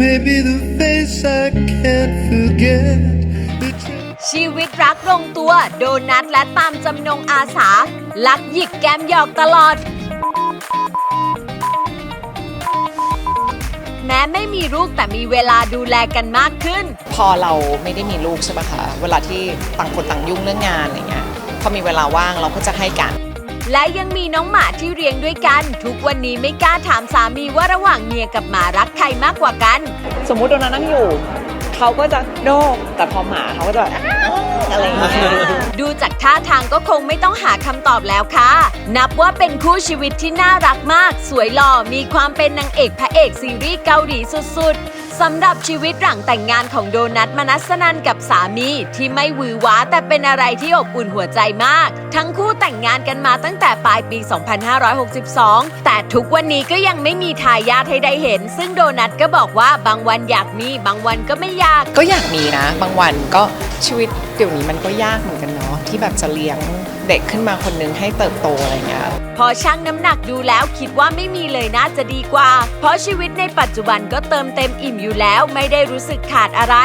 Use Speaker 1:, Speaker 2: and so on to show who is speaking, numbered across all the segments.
Speaker 1: may be the face I can't forget. The truth.
Speaker 2: ชีวิตรักลงตัว โดนัทและตามจำนงอาสา ลักหยิกแก้มหยอกตลอด แม้ไม่มีลูกแต่มีเวลาดูแลกันมากขึ้น
Speaker 3: พอเราไม่ได้มีลูกใช่ปะคะ เวลาที่ต่างคนต่างยุ่งเรื่องงานอะไรเงี้ย พอมีเวลาว่างเราก็จะให้กัน
Speaker 2: และยังมีน้องหมาที่เลี้ยงด้วยกัน ทุกวันนี้ไม่กล้าถามสามีว่าระหว่างเมียกับหมารักใครมากกว่ากัน
Speaker 3: สมมุติโดนัทนั่งอยู่ เขาก็จะโดกแต่พอหมาเขาก็จะแบบอ้าวอะไรอย่างเงี้ย
Speaker 2: ดูจากท่าทางก็คงไม่ต้องหาคำตอบแล้วค่ะ นับว่าเป็นคู่ชีวิตที่น่ารักมาก สวยหล่อมีความเป็นนางเอกพระเอกซีรีส์เกาหลีสุดๆ สำหรับชีวิตหลังแต่งงานของโดนัทมนัสนันกับสามีที่ไม่หวือหวาแต่เป็นอะไรที่อบอุ่นหัวใจมาก ทั้งคู่แต่งงานกันมาตั้งแต่ปลายปี 2562 แต่ทุกวันนี้ก็ยังไม่มีทายาทให้ได้เห็น ซึ่งโดนัทก็บอกว่าบางวันอยากมีบางวันก็ไม่อยาก
Speaker 3: ก็อยากมีนะ บางวันก็ชีวิตเดี๋ยวนี้มันก็ยากเหมือนกันเนาะที่แบบจะเลี้ยงเด็กขึ้นมาคนนึงให้เติบโตอะไรเงี้ย
Speaker 2: พอชั่งน้ำหนักดูแล้วคิดว่าไม่มีเลยน่าจะดีกว่า เพราะชีวิตในปัจจุบันก็เติมเต็มอิ่มอยู่แล้วไม่ได้รู้สึกขาดอะไร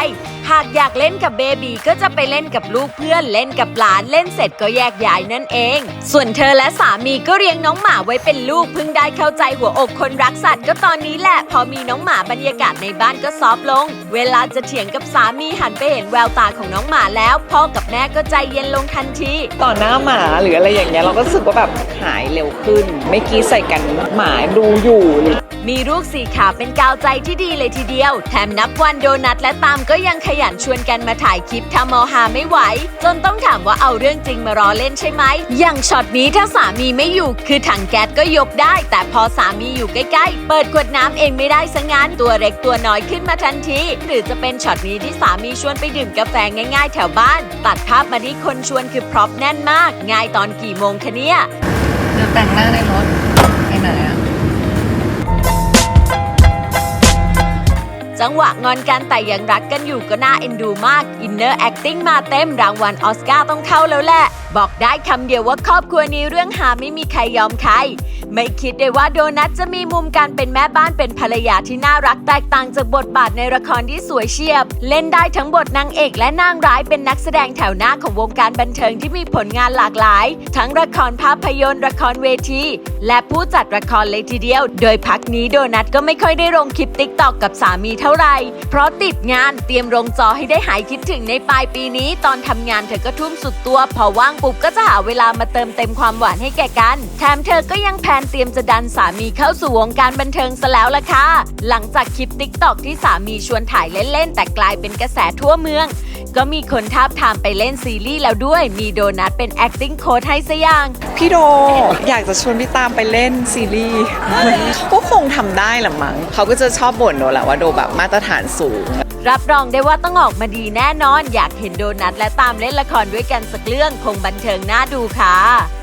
Speaker 2: หากอยากเล่นกับเบบีก็จะไปเล่นกับลูกเพื่อนเล่นกับหลานเล่นเสร็จก็แยกย้ายนั่นเอง ส่วนเธอและสามีก็เลี้ยงน้องหมาไว้เป็นลูกเพิ่งได้เข้าใจหัวอกคนรักสัตว์ก็ตอนนี้แหละ พอมีน้องหมาบรรยากาศในบ้านก็ซอฟลงเวลาจะเถียงกับสามีหันไปเห็นแววตาของน้องหมาแล้ว พ่อกับแม่ก็ใจเย็นลงทันที
Speaker 3: ต่อหน้าหมาหรืออะไรอย่างเงี้ยเราก็รู้สึกว่าแบบหายเร็วขึ้น ไม่กรี้ใส่กันหมาดูอยู่หรือ
Speaker 2: มีลูกสี่ขาเป็นกาวใจที่ดีเลยทีเดียว แถมนับวันโดนัทและตามก็ยังขยันชวนกันมาถ่ายคลิปทำเอาหาไม่ไหว จนต้องถามว่าเอาเรื่องจริงมารอเล่นใช่ไหม อย่างช็อตนี้ถ้าสามีไม่อยู่ คือถังแก๊สก็ยกได้ แต่พอสามีอยู่ใกล้ๆ เปิดขวดน้ำเองไม่ได้ซะงั้นตัวเล็กตัวน้อยขึ้นมาทันทีหรือจะเป็นช็อตนี้ที่สามีชวนไปดื่มกาแฟง่ายๆ แถวบ้าน ตัดภาพมาที่คนชวนคือพร็อพแน่นมาก ง่ายตอนกี่โมงคะเนี่ย
Speaker 3: เดี๋ยวแต่งหน้าในรถ
Speaker 2: จังหวะงอนกันแต่ยังรักกันอยู่ก็น่าเอ็นดูมาก อินเนอร์แอคติ้งมาเต็มรางวัลออสการ์ต้องเข้าแล้วแหละ บอกได้คำเดียวว่าครอบครัวนี้เรื่องหาไม่มีใครยอมใคร ไม่คิดเลยว่าโดนัทจะมีมุมการเป็นแม่บ้านเป็นภรรยาที่น่ารักแตกต่างจากบทบาทในละครที่สวยเฉียบ เล่นได้ทั้งบทนางเอกและนางร้ายเป็นนักแสดงแถวหน้าของวงการบันเทิงที่มีผลงานหลากหลาย ทั้งละครภาพยนตร์ละครเวที และผู้จัดละครเลยทีเดียว โดยพักนี้โดนัทก็ไม่ค่อยได้ลงคลิปติ๊กตอกกับสามีเท่าไหร่ เพราะติดงานเตรียมลงจอให้ได้หายคิดถึงในปลายปีนี้ ตอนทำงานเธอก็ทุ่มสุดตัว พอว่างปุ๊บก็จะหาเวลามาเติมเต็มความหวานให้แก่กัน แถมเธอก็ยังแพลนเตรียมจะดันสามีเข้าสู่วงการบันเทิงซะแล้วล่ะค่ะหลังจากคลิปติ๊กตอกที่สามีชวนถ่ายเล่นๆแต่กลายเป็นกระแสทั่วเมือง ก็มีคนทาบทามไปเล่นซีรีส์แล้วด้วย มีโดนัทเป็น acting coach ให้ซะอย่าง
Speaker 3: พี่โดอยากจะชวนพี่ตามไปเล่นซีรีส์เขาก็คงทำได้แหละมั้งเขาก็จะชอบบ่นโดแหละว่าโดแบบมาตรฐานสูง
Speaker 2: รับรองได้ว่าต้องออกมาดีแน่นอน อยากเห็นโดนัทและตามเล่นละครด้วยกันสักเรื่องคงบันเทิงน่าดูค่ะ